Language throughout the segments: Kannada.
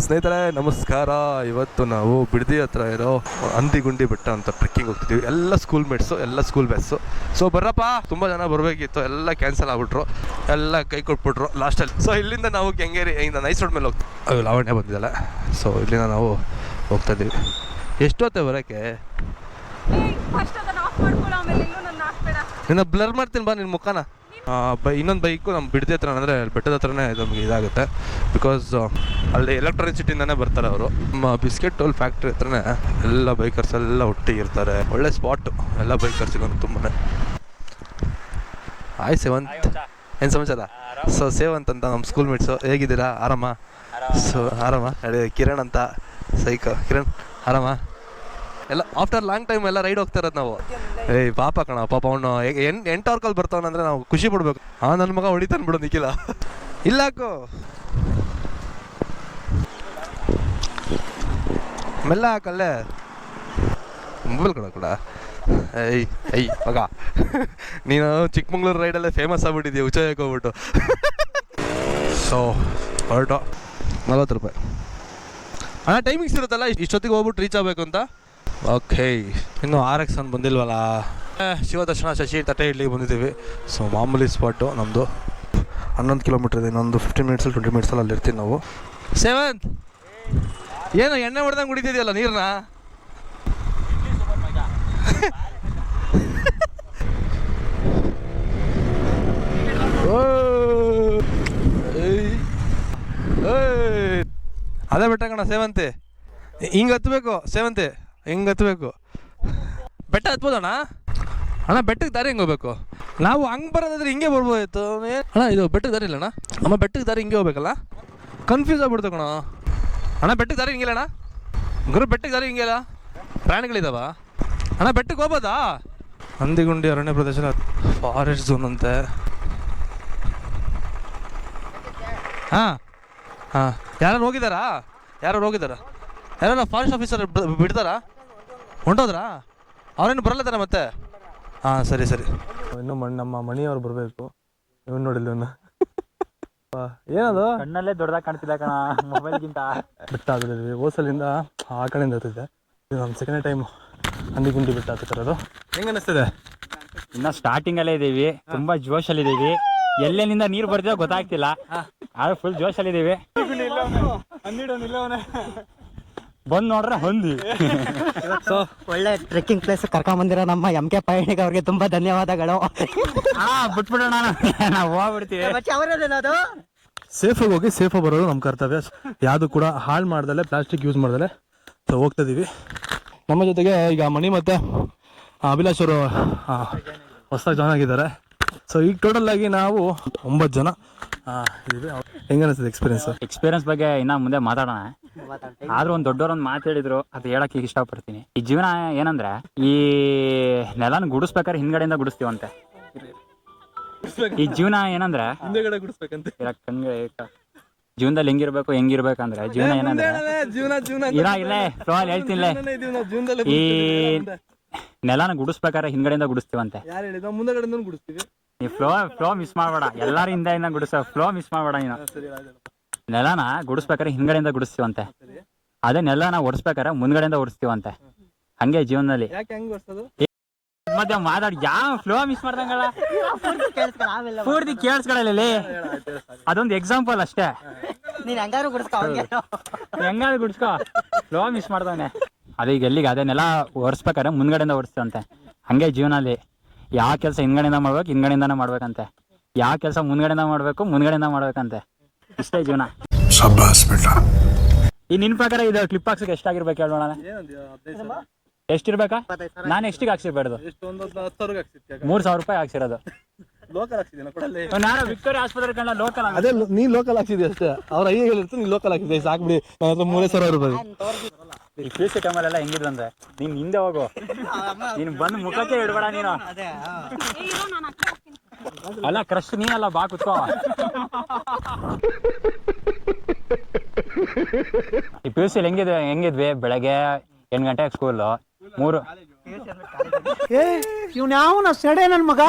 ಸ್ನೇಹಿತರೆ ನಮಸ್ಕಾರ. ಇವತ್ತು ನಾವು ಬಿಡದಿ ಹತ್ರ ಇರೋ ಅಂದಿಗುಂಡಿ ಬೆಟ್ಟ ಅಂತ ಟ್ರೆಕ್ಕಿಂಗ್ ಹೋಗ್ತಿದ್ದೀವಿ ಎಲ್ಲ ಸ್ಕೂಲ್ ಮೇಟ್ಸು ಎಲ್ಲ ಸ್ಕೂಲ್ ಬ್ಯಾಟ್ಸು ಸೊ ಬರಪ್ಪ ತುಂಬ ಜನ ಬರಬೇಕಿತ್ತು. ಎಲ್ಲ ಕ್ಯಾನ್ಸಲ್ ಆಗ್ಬಿಟ್ರು. ಎಲ್ಲ ಕೈ ಕೊಟ್ಬಿಟ್ರು ಲಾಸ್ಟಲ್ಲಿ ಸೊ ಇಲ್ಲಿಂದ ನಾವು ಕೆಂಗೇರಿ ಇಂದ ನೈಸ್ ರೋಡ್ ಮೇಲೆ ಹೋಗ್ತೀವಿ ಅದು ಲಾವಣ್ಯ ಬಂದಿದ್ದಲ್ಲ ಸೊ ಇಲ್ಲಿಂದ ನಾವು ಹೋಗ್ತಾ ಇದ್ದೀವಿ ಎಷ್ಟೊತ್ತೆ ಬರೋಕ್ಕೆ? ನಿನ್ನ ಬ್ಲರ್ ಮಾಡ್ತೀನಿ ಬಾ ನಿನ್ನ ಮುಖನ. ಬೈ ಇನ್ನೊಂದು ಬೈಕು ನಮ್ಮ ಬಿಡದೆ ಹತ್ರ ಅಂದರೆ ಬೆಟ್ಟದ ಹತ್ರನೇ ನಮಗೆ ಇದಾಗುತ್ತೆ. ಬಿಕಾಸ್ ಅಲ್ಲಿ ಎಲೆಕ್ಟ್ರಾನಿಕ್ ಸಿಟಿಯಿಂದನೇ ಬರ್ತಾರೆ ಅವರು. ನಮ್ಮ ಬಿಸ್ಕೆಟ್ ಟೋಲ್ ಫ್ಯಾಕ್ಟ್ರಿ ಹತ್ರನೇ ಎಲ್ಲ ಬೈಕರ್ಸ್ ಎಲ್ಲ ಒಟ್ಟಿಗಿರ್ತಾರೆ ಒಳ್ಳೆ ಸ್ಪಾಟು ಎಲ್ಲ ಬೈಕರ್ಸಿಗೊಂದು ತುಂಬಾ ಆಯ್ ಸೇವಂತ್ ಏನು ಸಮಾಚಾರ? ಸೊ ಸೇವಂತ್ ಅಂತ ನಮ್ಮ ಸ್ಕೂಲ್ ಮೇಟ್ಸು ಹೇಗಿದ್ದೀರಾ? ಆರಾಮ? ಸೊ ಆರಾಮ? ಕಿರಣ್ ಅಂತ ಸೈಕ ಕಿರಣ್ ಆರಾಮ? ಎಲ್ಲ ಆಫ್ಟರ್ ಲಾಂಗ್ ಟೈಮ್ ಎಲ್ಲ ರೈಡ್ ಹೋಗ್ತಾ ಇರೋದು ನಾವು. ಏಯ್, ಪಾಪ ಕಣ, ಪಾಪ ಅವನು ಎಂಟು ಅವರ್ಕಲ್ಲಿ ಬರ್ತಾವನಂದ್ರೆ ನಾವು ಖುಷಿ ಪಡ್ಬೇಕು. ಆ ನನ್ನ ಮಗ ಹೊಡಿತಾನೆ ಬಿಡು ನಿಖಿಲ. ಇಲ್ಲ ಹಾಕು. ಮೆಲ್ಲ ಹಾಕಲ್ಲೇ ಮೊಬೈಲ್ ಕಣ ಕೂಡ ಏಯ್ ಐ ಮಗ. ನೀನು ಚಿಕ್ಕಮಂಗ್ಳೂರು ರೈಡಲ್ಲೇ ಫೇಮಸ್ ಆಗ್ಬಿಟ್ಟಿದ್ಯಾ, ಉಚ್ಚಾಯಕ್ಕೆ ಹೋಗ್ಬಿಟ್ಟು. ಸೊ ಹೊರಟು. ನಲ್ವತ್ತು ರೂಪಾಯಿ. ಅಣ್ಣ ಟೈಮಿಂಗ್ಸ್ ಇರುತ್ತಲ್ಲ ಇಷ್ಟ್- ಇಷ್ಟೊತ್ತಿಗೆ ಹೋಗ್ಬಿಟ್ಟು ರೀಚ್ ಆಗಬೇಕು ಅಂತ? ಓಕೆ. ಇನ್ನು ಆರ್ ಎಕ್ಸ್ ಅಂತ ಬಂದಿಲ್ವಲ್ಲ? ಶಿವದರ್ಶನ ಶಶಿ ತಟ್ಟೆ ಇಡ್ಲಿಗೆ ಬಂದಿದ್ದೀವಿ. ಸೊ ಮಾಮೂಲಿ ಸ್ಪಾಟು ನಮ್ಮದು ಹನ್ನೊಂದು ಕಿಲೋಮೀಟ್ರ್ ಇದೆ. ಇನ್ನೊಂದು ಫಿಫ್ಟೀನ್ ಮಿನಿಟ್ಸಲ್ಲಿ ಟ್ವೆಂಟಿ ಮಿನಿಟ್ಸಲ್ಲಿ ಅಲ್ಲಿ ಇರ್ತೀವಿ ನಾವು. ಸೆವೆಂತ್ ಏನು ಎಣ್ಣೆ ಹೊಡೆದಂಗೆ ಕುಡಿತಿದೆಯಲ್ಲ ನೀರನ್ನ ಅದೇ ಬಿಟ್ಟ ಕಣ ಸೇವಂತೆ ಹಿಂಗೆ ಹತ್ತಬೇಕು ಸೇವಂತಿ ಹಿಂಗೆ ಹತ್ಬೇಕು? ಬೆಟ್ಟ ಹತ್ಬೋದಣ್ಣ? ಅಣ್ಣ ಬೆಟ್ಟಕ್ಕೆ ದಾರಿ ಹೆಂಗೆ ಹೋಗ್ಬೇಕು? ನಾವು ಹಂಗೆ ಬರೋದಾದ್ರೆ ಹಿಂಗೆ ಬರ್ಬೋದಿತ್ತು ಏ- ಅಣ್ಣ ಇದು ಬೆಟ್ಟಕ್ಕೆ ದಾರಿ ಇಲ್ಲಣ್ಣ ಅಮ್ಮ ಬೆಟ್ಟಕ್ಕೆ ದಾರಿ ಹಿಂಗೆ ಹೋಗ್ಬೇಕಲ್ಲ? ಕನ್ಫ್ಯೂಸ್ ಆಗ್ಬಿಡ್ತು ಕಣ. ಅಣ್ಣ ಬೆಟ್ಟಕ್ಕೆ ದಾರಿ ಹಿಂಗಿಲ್ಲ ಅಣ್ಣ? ಗುರು ಬೆಟ್ಟಕ್ಕೆ ದಾರಿ ಹಿಂಗಿಲ್ಲ ಪ್ರಾಣಿಗಳಿದಾವ? ಅಣ್ಣ ಬೆಟ್ಟಕ್ಕೆ ಹೋಗ್ಬೋದಾ? ಹಂದಿಗುಂಡಿ ಅರಣ್ಯ ಪ್ರದೇಶ ಫಾರೆಸ್ಟ್ ಝೋನ್ ಅಂತೆ. ಹಾಂ. ಹಾಂ. ಯಾರು ಹೋಗಿದ್ದಾರಾ ಯಾರು ಹೋಗಿದ್ದಾರಾ ಯಾರು ಫಾರೆಸ್ಟ್ ಆಫೀಸರ್ ಬಿಡ್ತಾರಾ ಹೊಂಟೋದ್ರಾ? ಅವ್ರೇನು ಬರಲ್ಲ ಮತ್ತೆ? ಹಾಂ ಸರಿ ಸರಿ. ಇನ್ನು ಮಣ್ಣು ನಮ್ಮ ಮಣಿಯವ್ರು ಬರಬೇಕು. ಇವನು ನೋಡಿಲ್ಲ ಇವನು. ಏನದು? ಕಣ್ಣಲ್ಲೇ ದೊಡ್ಡದಾಗ ಕಾಣ್ತಿಲ್ಲ ಕಣ? ಮೊಬೈಲ್ಗಿಂತ? ಬೆಟ್ಟ ಹತ್ತಿದ್ವಿ ಓಸಲಿಂದ ಆ ಕಡೆಯಿಂದ ಹತ್ತಿದ್ದೆ. ಇದು ನಮ್ಮ ಸೆಕೆಂಡ್ ಟೈಮ್ ಹಂದಿ ಗುಂಡಿ ಬೆಟ್ಟ ಹತ್ತಿರೋದು ಹೆಂಗ ಅನಿಸ್ತದೆ? ಇನ್ನ ಸ್ಟಾರ್ಟಿಂಗ್ ಅಲ್ಲೇ ಇದೀವಿ. ತುಂಬಾ ಜೋಶಲ್ಲಿ ಇದೀವಿ ಎಲ್ಲೆಲ್ಲಿಂದ ನೀರು ಬರ್ತಿದೋ ಗೊತ್ತಾಗ್ತಿಲ್ಲ. ಆದ್ರೆ ಫುಲ್ ಜೋಶಲ್ಲಿ ಇದೀವಿ ಬಂದ್ ನೋಡ್ರೆ ಹೊಂದಿ. ಸೊ ಒಳ್ಳೆ ಟ್ರೆಕ್ಕಿಂಗ್ ಪ್ಲೇಸ್ ಕರ್ಕೊಂಬಂದಿರೋ ನಮ್ಮ ಎಂ ಕೆ ಪಯಣಿಗ ಅವ್ರಿಗೆ ತುಂಬಾ ಧನ್ಯವಾದಗಳು. ಹಾ ಬಿಟ್ಬಿಡೋಣ. ನಾವು ಹೋಗ್ಬಿಡ್ತೀವಿ. ಅವರದೇನದು ಸೇಫಾಗಿ ಹೋಗಿ ಸೇಫಾಗಿ ಬರೋದು ನಮ್ಮ ಕರ್ತವ್ಯ. ಯಾವುದು ಕೂಡ ಹಾಳು ಮಾಡ್ದಲೆ ಪ್ಲಾಸ್ಟಿಕ್ ಯೂಸ್ ಮಾಡ್ದಲೆ ಸೊ ಹೋಗ್ತಾ ಇದೀವಿ. ನಮ್ಮ ಜೊತೆಗೆ ಈಗ ಮಣಿ ಮತ್ತೆ ಅಭಿಲಾಷ್ ಅವರು ಹೊಸದಾಗಿ ಜಾಯ್ನ್ ಆಗಿದ್ದಾರೆ. ಸೊ ಈಗ ಟೋಟಲ್ ಆಗಿ ನಾವು ಒಂಬತ್ತು ಜನ ಹೆಂಗೆ ಅನಿಸ್ತದೆ ಎಕ್ಸ್ಪೀರಿಯನ್ಸ್ ಎಕ್ಸ್ಪೀರಿಯನ್ಸ್ ಬಗ್ಗೆ ಇನ್ನ ಮುಂದೆ ಮಾತಾಡೋಣ. ಆದ್ರೂ ಒಂದ್ ದೊಡ್ಡವ್ರ ಒಂದ್ ಮಾತು ಹೇಳಿದ್ರು ಅದು ಹೇಳಕ್ ಈಗ ಇಷ್ಟಪಡ್ತೀನಿ. ಈ ಜೀವನ ಏನಂದ್ರೆ ಈ ನೆಲನ ಗುಡಿಸ್ಬೇಕಾದ್ರೆ ಹಿಂದ್ಗಡೆಯಿಂದ ಗುಡಿಸ್ತೀವಂತೆ. ಈ ಜೀವನ ಏನಂದ್ರೆ ಹಿಂದೆಗಡೆ ಗುಡಿಸ್ಬೇಕಂತ. ಇರಕ್. ಜೀವನದಲ್ಲಿ ಹೆಂಗಿರ್ಬೇಕು ಹೆಂಗಿರ್ಬೇಕಂದ್ರೆ ಜೀವನ ಏನಂದ್ರೆ ಜೀವನ ಜೀವನ. ಇರ ಇಲ್ಲೇ ಫ್ಲೋ ಅಲ್ಲಿ ಹೇಳ್ತೀನಿ ಜೀವನದಲ್ಲಿ ಈ ನೆಲನ ಗುಡಿಸ್ಬೇಕಾದ್ರೆ ಹಿಂದ್ಗಡೆಯಿಂದ ಗುಡಿಸ್ತೀವಂತೆ. ಯಾರು ಹೇಳಿದ ಮುಂದೆಗಡೆ ಗುಡಿಸ್ತೀವಿ. ಫ್ಲೋ ಫ್ಲೋ ಮಿಸ್ ಮಾಡ್ಬೇಡ. ಎಲ್ಲಾರು ಹಿಂದೆಯಿಂದ ಗುಡಿಸ ಫ್ಲೋ ಮಿಸ್ ಮಾಡ್ಬೇಡ ನೀನು. ನೆಲನ ಗುಡಿಸ್ಬೇಕಾರೆ ಹಿಂದ್ಗಡೆಯಿಂದ ಗುಡಿಸ್ತೀವಂತೆ. ಅದೇ ನೆಲನ ಓಡಿಸ್ಬೇಕಾದ್ರೆ ಮುಂದ್ಗಡೆಯಿಂದ ಓಡಿಸ್ತೀವಂತೆ. ಹಂಗೆ ಜೀವನದಲ್ಲಿ. ಯಾಕೆ ಹೆಂಗ್ ಬರ್ಸೋದು ಮತ್ತೆ ಮಾತಾಡಿ ಯಾವ ಫ್ಲೋ ಮಿಸ್ ಮಾಡ್ದಂಗಲ್ಲ? ಪೂರ್ತಿ ಕೇಳಿಸ್ಕೊಳ್ಳಲ್ಲ ಅದೊಂದು ಎಕ್ಸಾಂಪಲ್ ಅಷ್ಟೇ. ನೀನ್ ಹೆಂಗಾದ್ರು ಗುಡಿಸ್ಕೋ ಹೆಂಗಾದ್ರು ಗುಡಿಸ್ಕೋ. Flow miss ಮಾಡ್ದವನೆ. ಅದೇ ಈಗ ಎಲ್ಲಿಗೆ ಅದನ್ನೆಲ್ಲ ಒರೆಸ್ಬೇಕಾದ್ರೆ ಮುಂದ್ಗಡೆಯಿಂದ ಓಡಿಸ್ತೀವಂತೆ. ಹಂಗೆ ಜೀವನದಲ್ಲಿ. ಯಾವ ಕೆಲಸ ಹಿಂದ್ಗಡೆಯಿಂದ ಮಾಡ್ಬೇಕು ಹಿಂದ್ಗಡೆಯಿಂದಾನೇ ಮಾಡ್ಬೇಕಂತೆ. ಯಾವ ಕೆಲಸ ಮುಂದ್ಗಡೆಯಿಂದ ಮಾಡ್ಬೇಕು ಮುಂದ್ಗಡೆಯಿಂದ ಮಾಡ್ಬೇಕಂತೆ. ಇಷ್ಟೇ ಜೀವನ ಈ ನಿನ್ ಪ್ರಕಾರ ಇದು ಕ್ಲಿಪ್ ಹಾಕ್ಸಕ್ಕೆ ಎಷ್ಟಾಗಿರ್ಬೇಕು ಹೇಳಿ ನೋಡೋಣ. ಎಷ್ಟಿರ್ಬೇಕಾ? ನಾನು ಎಷ್ಟಿಗೆ ಹಾಕ್ಸಿರ್ಬಾರ್ದು? ಹಾಕ್ಸಿದ್ಯಾ? ಮೂರ್ ಸಾವಿರ ರೂಪಾಯಿ ಹಾಕ್ಸಿರೋದು. ನಾನು ವಿಕ್ಟೋರಿಯಾ ಆಸ್ಪತ್ರೆ ಕಂಡ ಲೋಕಲ್ ಅದೇ ನೀ ಲೋಕಲ್ ಹಾಕ್ಸಿದ್ಯ ಅಷ್ಟೇ. ಅವ್ರ ಐದು ಹೇಳಿರ್ತು ನೀ ಲೋಕಲ್ ಹಾಕಿದ್ದೆ ಸಾಕ್ಬಿಡಿ. ನನ್ನ ಹತ್ರ ಮೂರೇ ಸಾವಿರ ರೂಪಾಯಿ ಈ ಸಿ ಹೆಂಗಿದ್ರು ಅಂದ್ರೆ ನೀನ್ ಹಿಂದೆ ಹೋಗು. ನೀನ್ ಬಂದು ಮುಖಕ್ಕೆ ಇಡ್ಬೇಡ ನೀನು. ಏ, ಕ್ರಶ್ ನೀ ಅಲ್ಲ ಬಾ ಕುತ್ಕೋ. ಈ ಪಿ ಯು ಸಿ ಹೆಂಗಿದ್ವಿ ಹೆಂಗಿದ್ವಿ? ಬೆಳಗ್ಗೆ ಎಂಟು ಗಂಟೆ ಸ್ಕೂಲು ಮೂರು. ಇವ್ನ ಯಾವ ಸೆಡೆ ನನ್ ಮಗ?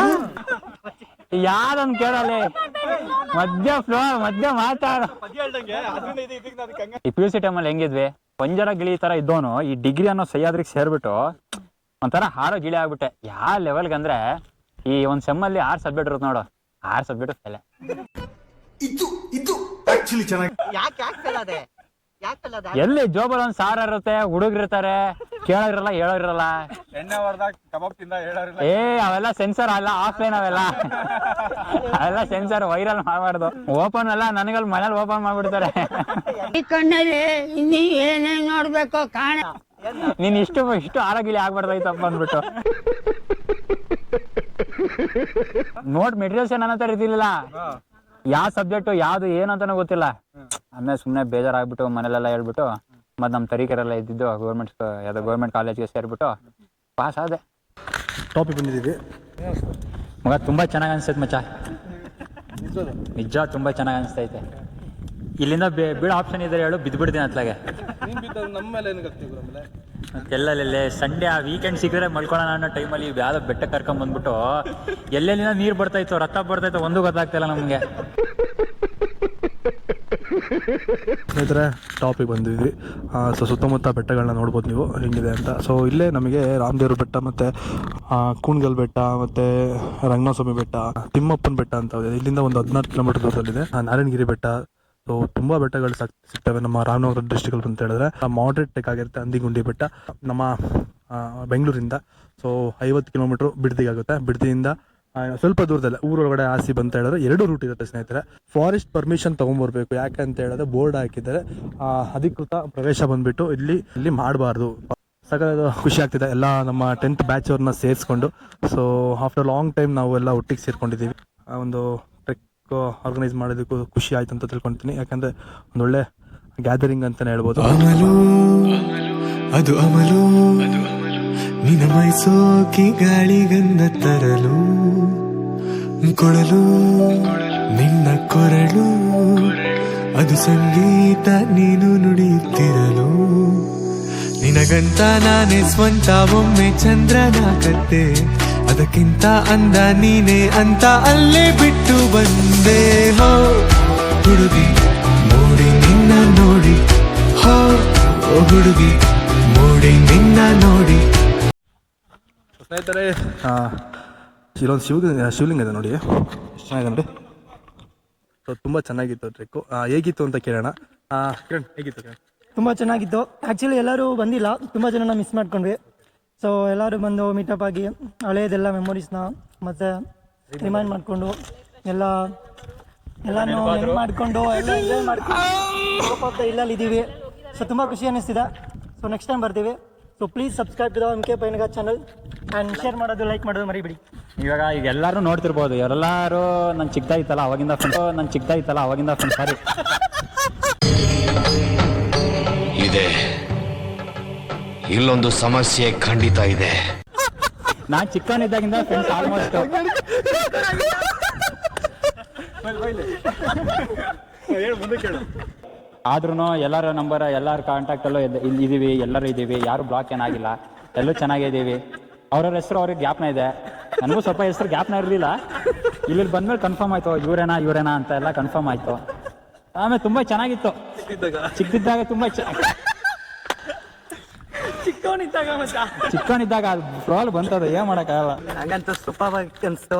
ಯಾರನ್ ಕೇಳಲಿ? ಮಧ್ಯ ಫ್ಲೋ ಮಧ್ಯ ಮಾತಾಡ. ಈ ಪಿ ಯು ಸಿ ಟೈಮಲ್ಲಿ ಹೆಂಗಿದ್ವಿ? ಪಂಜರ ಗಿಳಿ ತರ ಇದ್ದವನು ಈ ಡಿಗ್ರಿ ಅನ್ನೋ ಸಹ್ಯಾದ್ರಿಗೆ ಸೇರ್ಬಿಟ್ಟು ಒಂಥರ ಹಾರೋ ಗಿಳಿ ಆಗ್ಬಿಟ್ಟೆ. ಯಾವ ಲೆವೆಲ್ಗೆ ಅಂದ್ರೆ ಈ ಒಂದ್ ಸೆಮ್ಮಲ್ಲಿ ಆರ್ ಸಬ್ಜೆಕ್ಟ್ ಇರುತ್ತೆ ನೋಡು. ಆರ್ ಸಬ್ಜೆಕ್ಟ್ ಫೇಲೆ ಯಾಕೆ ಯಾಕೆ ಫೇಲ್ ಅದೇ ಯಾಕೆ ಫೇಲ್ ಅದೇ ಎಲ್ಲಿ ಜೋಬಲ್ ಒಂದ್ ಸಾರ ಇರುತ್ತೆ ಹುಡುಗರಿರ್ತಾರೆ ಕೇಳೋರಿರಲ್ಲ ಹೇಳೋರಿರಲ್ಲ. ಎಣ್ಣೆ ಹೊಡೆದಾಗ ಕಬಾಬ್ ತಿಂದ ಹೇಳೋರಿಲ್ಲ. ಏ ಅವೆಲ್ಲ ಸೆನ್ಸರ್ ಅಲ್ಲ ಆಫ್ಲೈನ್ ಅವೆಲ್ಲ. ಅವೆಲ್ಲ ಸೆನ್ಸರ್ ವೈರಲ್ ಮಾಡ್ಬಾರ್ದು. ಓಪನ್ ಅಲ್ಲ ನನಗಲ್ಲಿ ಮನೇಲಿ ಓಪನ್ ಮಾಡ್ಬಿಡ್ತಾರೆ. ಈ ಕಣ್ಣಲ್ಲಿ ಇನ್ನೀ ಏನೇನ್ ನೋಡ್ಬೇಕು ಕಾಣ ನೀನ್ ಇಷ್ಟು ಇಷ್ಟು ಆರೋಗ್ಯ ಆಗ್ಬಾರ್ದಾಯ್ತಪ್ಪ ಅಂದ್ಬಿಟ್ಟು. ನೋಟ್ ಮೆಟೀರಿಯಲ್ಸ್ ನನ್ನ ಹತ್ರ ಇರ್ತಿರ್ಲಿಲ್ಲ. ಯಾವ ಸಬ್ಜೆಕ್ಟ್ ಯಾವ್ದು ಏನು ಅಂತಾನೂ ಗೊತ್ತಿಲ್ಲ. ಆಮೇಲೆ ಸುಮ್ಮನೆ ಬೇಜಾರಾಗ್ಬಿಟ್ಟು ಮನೇಲೆಲ್ಲ ಹೇಳ್ಬಿಟ್ಟು ಮತ್ತೆ ನಮ್ಮ ತರೀಕರೆಲ್ಲ ಇದ್ದಿದ್ದು ಗೌರ್ಮೆಂಟ್ ಯಾವ್ದೋ ಗೌರ್ಮೆಂಟ್ ಕಾಲೇಜ್ಗೆ ಸೇರ್ಬಿಟ್ಟು ಪಾಸ್ ಆದೆ. ಟಾಪಿಕ್ ಬಂದಿದ್ದೀವಿ ಮಗ ತುಂಬಾ ಚೆನ್ನಾಗಿ ಅನಿಸ್ತೈತೆ ಮಚ್ಚ. ನಿಜ ತುಂಬಾ ಚೆನ್ನಾಗಿ ಅನಿಸ್ತೈತೆ. ಇಲ್ಲಿಂದ ಬೇ- ಬೀಳೋ ಆಪ್ಷನ್ ಇದ್ರೆ ಹೇಳು ಬಿದ್ದ್ಬಿಡ್ತೀನಿ ಅತ್ಲಾಗೆ. ನಮ್ಮ ಮೇಲೆ ಏನು ಎಲ್ಲೆಲ್ಲೆಲ್ಲೆ ಸಂಡೆ ಆ ವೀಕೆಂಡ್ ಸಿಕ್ಕರೆ ಮಲ್ಕೊಳ್ಳೋಣ ಅನ್ನೋ ಟೈಮಲ್ಲಿ ಯಾವ್ದೋ ಬೆಟ್ಟ ಕರ್ಕೊಂಡ್ ಬಂದ್ಬಿಟ್ಟು ಎಲ್ಲೆಲ್ಲಿನ ನೀರು ಬರ್ತಾ ಇತ್ತು, ರಕ್ತ ಬರ್ತಾ ಇತ್ತು ಒಂದು ಗೊತ್ತಾಗ್ತಿಲ್ಲ ನಮಗೆ. ಸ್ನೇಹಿತರೆ ಟಾಪಿಗೆ ಬಂದಿದ್ವಿ ಸೊ ಸುತ್ತಮುತ್ತ ಬೆಟ್ಟಗಳನ್ನ ನೋಡ್ಬೋದು ನೀವು, ಹೆಂಗಿದೆ ಅಂತ. ಸೊ ಇಲ್ಲೇ ನಮಗೆ ರಾಮದೇವ್ರ ಬೆಟ್ಟ ಮತ್ತು ಕೂಣ್ಗಲ್ ಬೆಟ್ಟ ಮತ್ತು ರಂಗನಾಥಸ್ವಾಮಿ ಬೆಟ್ಟ, ತಿಮ್ಮಪ್ಪನ ಬೆಟ್ಟ ಅಂತ ಇದೆ. ಇಲ್ಲಿಂದ ಒಂದು ಹದಿನಾರು ಕಿಲೋಮೀಟರ್ ದೂರದಲ್ಲಿದೆ. ನಾರಾಯಣಗಿರಿ ಬೆಟ್ಟ ಸೊ ತುಂಬ ಬೆಟ್ಟಗಳು ಸಿಗ್ತವೆ ನಮ್ಮ ರಾಮನಗರ ಡಿಸ್ಟಿಕಲ್ಲಿ ಅಂತ ಹೇಳಿದ್ರೆ. ಮಾಡ್ರೇಟ್ ಟೆಕ್ ಆಗಿರುತ್ತೆ ಅಂದಿಗುಂಡಿ ಬೆಟ್ಟ. ನಮ್ಮ ಬೆಂಗಳೂರಿಂದ. ಸೊ ಐವತ್ತು ಕಿಲೋಮೀಟ್ರ್ ಬಿಡ್ದಿಗೆ ಆಗುತ್ತೆ. ಬಿಡ್ದಿಯಿಂದ ಸ್ವಲ್ಪ ದೂರದಲ್ಲ, ಊರೊಳಗಡೆ ಆಸಿ ಬಂತ ಹೇಳಿದ್ರೆ ಎರಡು ರೂಟ್ ಇರುತ್ತೆ ಸ್ನೇಹಿತರೆ. ಫಾರೆಸ್ಟ್ ಪರ್ಮಿಷನ್ ತಗೊಂಡ್ಬರ್ಬೇಕು ಯಾಕೆ ಅಂತ ಹೇಳಿದ್ರೆ ಬೋರ್ಡ್ ಹಾಕಿದ್ದಾರೆ. ಅಧಿಕೃತ ಪ್ರವೇಶ ಬಂದ್ಬಿಟ್ಟು ಇಲ್ಲಿ ಇಲ್ಲಿ ಮಾಡಬಾರ್ದು. ಸಕಲ ಖುಷಿ ಆಗ್ತಿದೆ. ಎಲ್ಲ ನಮ್ಮ ಟೆಂತ್ ಬ್ಯಾಚ್ ಅವ್ರನ್ನ ಸೇರಿಸ್ಕೊಂಡು. ಸೊ ಆಫ್ಟರ್ ಲಾಂಗ್ ಟೈಮ್ ನಾವು ಎಲ್ಲ ಒಟ್ಟಿಗೆ ಸೇರ್ಕೊಂಡಿದ್ದೀವಿ. ಒಂದು ಆರ್ಗನೈಸ್ ಮಾಡೋದಕ್ಕೂ ಖುಷಿ ಆಯ್ತು ಅಂತ ತಿಳ್ಕೊತೀನಿ. ಯಾಕಂದ್ರೆ ಒಂದೊಳ್ಳೆ ಗ್ಯಾದರಿಂಗ್ ಅಂತಾನೆ ಹೇಳ್ಬೋದು. ಅಮಲು, ಅದು ಅಮಲು. ನಿನ ಮೈಸೋಕಿ ಗಾಳಿಗಂಧ ತರಲು, ಕೊಡಲು, ನಿನ್ನ ಕೊರಳು. ಅದು ಸಂಗೀತ ನೀನು ನುಡಿಯುತ್ತಿರಲು. ನಿನಗಂತ ನಾನೇ ಸ್ವಂತ, ಒಮ್ಮೆ ಚಂದ್ರನ ಕತ್ತೆ ಅದಕ್ಕಿಂತ ಅಂದ ನೀನೆ ಅಂತ ಅಲ್ಲೇ ಬಿಟ್ಟು ಬಂದೆ. ಹೋ ಹುಡುಗಿ ನೋಡಿ ನಿನ್ನ ನೋಡಿ. ಹೋ ಹುಡುಗಿ ನೋಡಿ ನಿನ್ನ ನೋಡಿ. ಸ್ನೇಹಿತರೆ. ಆ, ಇಲ್ಲೊಂದು ಶಿವ ಶಿವಲಿಂಗ ಇದೆ ನೋಡಿ. ಎಷ್ಟು ಚೆನ್ನಾಗಿದೆ ನೋಡಿ. ಸೊ ತುಂಬ ಚೆನ್ನಾಗಿತ್ತು ಟ್ರಿಕ್ಕು ಹೇಗಿತ್ತು ಅಂತ ಕೇಳೋಣ. ಹೇಗಿತ್ತು? ತುಂಬ ಚೆನ್ನಾಗಿತ್ತು. ಆ್ಯಕ್ಚುಲಿ ಎಲ್ಲರೂ ಬಂದಿಲ್ಲ. ತುಂಬ ಜನನ ಮಿಸ್ ಮಾಡ್ಕೊಂಡ್ವಿ. ಸೊ ಎಲ್ಲರೂ ಬಂದು ಮೀಟಪ್ ಆಗಿ ಹಳೆಯದೆಲ್ಲ ಮೆಮೊರೀಸ್ನ ಮತ್ತು ರಿಮೈಂಡ್ ಮಾಡಿಕೊಂಡು ಎಲ್ಲ ಎಲ್ಲನೂ ನೆನ್ಪು ಮಾಡಿಕೊಂಡು ಎಲ್ಲ ಎಂಜಾಯ್ ಮಾಡ್ಕೊಂಡು ಇಲ್ಲಲ್ಲಿ ಇದ್ದೀವಿ. ಸೊ ತುಂಬ ಖುಷಿ ಅನ್ನಿಸ್ತಿದೆ. ಸೊ ನೆಕ್ಸ್ಟ್ ಟೈಮ್ ಬರ್ತೀವಿ. So please subscribe to M K ಪೈನಗ channel and share ಮಾಡೋದು ಲೈಕ್ ಮಾಡೋದು ಮರಿಬಿಡಿ. ಇವಾಗ ಈಗ ಎಲ್ಲರೂ ನೋಡ್ತಿರ್ಬೋದು. ಎಲ್ಲರೂ ನಾನು ಚಿಕ್ಕದಾಗಿತ್ತಲ್ಲ ಅವಾಗಿಂದ ಫ್ರೆಂಡ್ ನನ್ನ ಚಿಕ್ಕದಾಗಿತ್ತಲ್ಲ ಅವಾಗಿಂದ ಫ್ರೆಂಡ್ ಸಾರಿ. ಇದೆ. ಇಲ್ಲೊಂದು ಸಮಸ್ಯೆ ಖಂಡಿತ ಇದೆ. ನಾನ್ ಚಿಕ್ಕವನಿದ್ದಾಗಿಂದ ಫ್ರೆಂಡ್ಸ್ ಆಲ್ಮೋಸ್ಟ್ ಆದ್ರೂ ಎಲ್ಲರ ನಂಬರ್ ಎಲ್ಲರ ಕಾಂಟ್ಯಾಕ್ಟಲ್ಲೂ ಇದೀವಿ ಎಲ್ಲರೂ ಇದ್ದೀವಿ ಯಾರು ಬ್ಲಾಕ್ ಏನಾಗಿಲ್ಲ ಎಲ್ಲರೂ ಚೆನ್ನಾಗಿದ್ದೀವಿ ಅವ್ರವ್ರ ಹೆಸರು ಅವ್ರಿಗೆ ಗ್ಯಾಪ್ನ ಇದೆ. ನನಗೂ ಸ್ವಲ್ಪ ಹೆಸರು ಗ್ಯಾಪ್ನ ಇರಲಿಲ್ಲ. ಇಲ್ಲಿ ಬಂದ್ಮೇಲೆ ಕನ್ಫರ್ಮ್ ಆಯ್ತು ಇವರೇನಾ ಇವರೇನಾ ಅಂತ ಎಲ್ಲ ಕನ್ಫರ್ಮ್ ಆಯ್ತು. ಆಮೇಲೆ ತುಂಬಾ ಚೆನ್ನಾಗಿತ್ತು. ಚಿಕ್ಕದಿದ್ದಾಗ ತುಂಬಾ ಚಿಕ್ಕವನಿದ್ದಾಗ ಅದು ಪ್ರಾಬ್ಲಮ್ ಬಂತದ ಏನ್ ಮಾಡಕ್ಕಾಗಲ್ಲ. ಹಂಗಂತೂ ಸೂಪರ್ ಆಗಿ ಅನಿಸ್ತು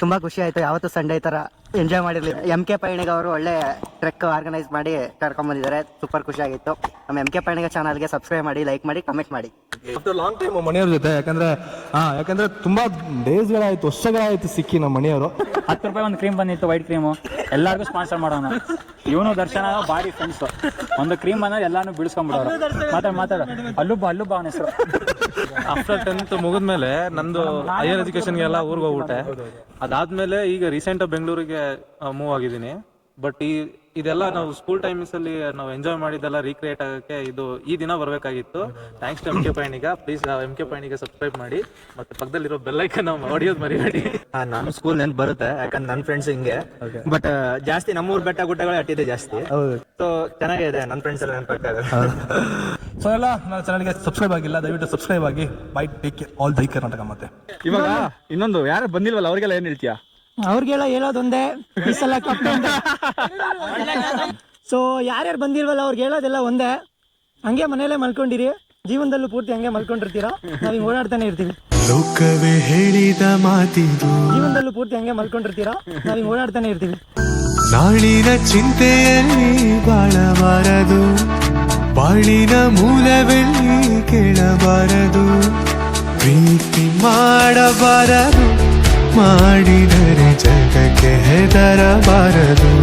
ತುಂಬಾ ಖುಷಿ ಆಯ್ತು. ಯಾವತ್ತು ಸಂಡೇ ತರ ಎಂಜಾಯ್ ಮಾಡಿರ್ಲಿ. ಎಂ ಕೆ ಪಯಣಿಗ ಅವರು ಒಳ್ಳೆ ಟ್ರೆಕ್ ಆರ್ಗನೈಸ್ ಮಾಡಿ ಕರ್ಕೊಂಡ್ ಬಂದಿದ್ದಾರೆ. ಸೂಪರ್ ಖುಷಿ ಆಗಿತ್ತು. ನಮ್ಮ ಎಂ ಕೆ ಪಯಣಿಗ ಚಾನಲ್ಗೆ ಸಬ್ಸ್ಕ್ರೈಬ್ ಮಾಡಿ ಲೈಕ್ ಮಾಡಿ ಕಮೆಂಟ್ ಮಾಡಿ. ಆಫ್ಟರ್ ಲಾಂಗ್ ಟೈಮ್ ಮನೆಯವ್ರ ಜೊತೆ ಯಾಕಂದ್ರೆ ಹಾ ಯಾಕಂದ್ರೆ ತುಂಬಾ ಡೇಸ್ಗಳಾಯ್ತು ವರ್ಷಗಳಾಯ್ತು ಸಿಕ್ಕಿ ನಮ್ಮ ಮನೆಯವರು. ಹತ್ತು ರೂಪಾಯಿ ಒಂದು ಕ್ರೀಮ್ ಬಂದಿತ್ತು ವೈಟ್ ಕ್ರೀಮು ಎಲ್ಲರಿಗೂ ಸ್ಪಾನ್ಸರ್ ಮಾಡೋಣ. ಇವನು ದರ್ಶನ ಭಾರಿ ಫ್ರೆಂಡ್ಸ್ ಒಂದು ಕ್ರೀಮ್ ಬಂದ್ರೆ ಎಲ್ಲಾನು ಬಿಡಿಸ್ಕೊಂಡ್ಬಿಡೋರು. ಮಾತಾಡ ಮಾತಾಡ. ಅಲ್ಲುಬ್ಬ ಅಲ್ಲುಬ್ಬ ಅವನ ಹೆಸರು. ಆಫ್ಟರ್ ಟೆಂತ್ ಮುಗಿದ್ಮೇಲೆ ನಂದು ಹೈಯರ್ ಎಜುಕೇಶನ್ಗೆಲ್ಲ ಊರಿಗೆ ಹೋಗ್ಬಿಟ್ಟೆ. ಅದಾದ್ಮೇಲೆ ಈಗ ರೀಸೆಂಟ್ ಬೆಂಗಳೂರಿಗೆ ಮೂವ್ ಆಗಿದ್ದೀನಿ. ಬಟ್ ಈ ಇದೆಲ್ಲ ನಾವು ಸ್ಕೂಲ್ ಟೈಮ್ಸ್ ಅಲ್ಲಿ ನಾವು ಎಂಜಾಯ್ ಮಾಡಿದ್ದೆಲ್ಲ ರೀಕ್ರಿಯೇಟ್ ಆಗಕ್ಕೆ ಇದು ಈ ದಿನ ಬರಬೇಕಾಗಿತ್ತು. ಥ್ಯಾಂಕ್ಸ್ ಟು ಎಂ ಕೆ ಪೈಣಿಗ ಪ್ಲೀಸ್ ಎಂ ಕೆ ಪೈಣಿಗೆ ಸಬ್ಸ್ಕ್ರೈಬ್ ಮಾಡಿ. ಮತ್ತೆ ಪಕ್ಕದಲ್ಲಿರೋ ಬೆಲ್ಲೈಕನ್ ನಾವು ಹೊಡಿಯೋದು ಮರಿಬೇಡಿ. ನಾನು ಸ್ಕೂಲ್ ನೆನ್ಪು ಬರುತ್ತೆ ಯಾಕಂದ್ರೆ ನನ್ನ ಫ್ರೆಂಡ್ಸ್ ಹಿಂಗೆ. ಬಟ್ ಜಾಸ್ತಿ ನಮ್ಮೂರ್ ಬೆಟ್ಟ ಗುಡ್ಡಗಳು ಅಟ್ಟಿದೆ ಜಾಸ್ತಿ. ಸೊ ಚೆನ್ನಾಗಿದೆ ನನ್ನ ಫ್ರೆಂಡ್ಸ್ ಎಲ್ಲ ಸೊ ಎಲ್ಲ ನನ್ನ ಚಾನಲ್ಗೆ ಸಬ್ಸ್ಕ್ರೈಬ್ ಆಗಿಲ್ಲ ದಯವಿಟ್ಟು ಸಬ್ಸ್ಕ್ರೈಬ್ ಆಗಿ. ಬೈ ಟೇಕ್ ಆಲ್ ದೈ ಕರ್ನಾಟಕ ಮತ್ತೆ. ಇವಾಗ ಇನ್ನೊಂದು ಯಾರು ಬಂದಿಲ್ವಲ್ಲ ಅವ್ರಿಗೆಲ್ಲ ಏನ್ ಹೇಳ್ತೀಯಾ? ಅವ್ರಿಗೆಲ್ಲ ಹೇಳೋದೊಂದೇ ಈ ಸಲ ಕಪ್ ಸೊ ಯಾರ್ಯಾರು ಬಂದಿಲ್ವಲ್ಲ ಅವ್ರಿಗೆ ಹೇಳೋದೆಲ್ಲ ಒಂದೇ. ಹಂಗೆ ಮನೇಲೆ ಮಲ್ಕೊಂಡಿರಿ. ಜೀವನದಲ್ಲೂ ಪೂರ್ತಿ ಹಂಗೆ ಮಲ್ಕೊಂಡಿರ್ತೀರಾ? ನಾವ್ ಹಿಂಗ್ ಓಡಾಡ್ತಾನೆ ಇರ್ತೀವಿ. ಲೋಕವೇ ಹೇಳಿದ ಮಾತಿದು. ಜೀವನದಲ್ಲೂ ಪೂರ್ತಿ ಹಂಗೆ ಮಲ್ಕೊಂಡಿರ್ತೀರಾ? ನಾವ್ ಹಿಂಗ್ ಓಡಾಡ್ತಾನೆ ಇರ್ತೀವಿ. ನಾಳಿನ ಚಿಂತೆಯಲ್ಲಿ ಬಾಳಬಾರದು. ಬಾಳಿನ ಮೂಲವೆಲ್ಲಿ ಕೇಳಬಾರದು. ಪ್ರೀತಿ ಮಾಡಬಾರದು. ಮಾಡಿದರೆ ಜಗಕ್ಕೆ ಹೆದರಬಾರದು.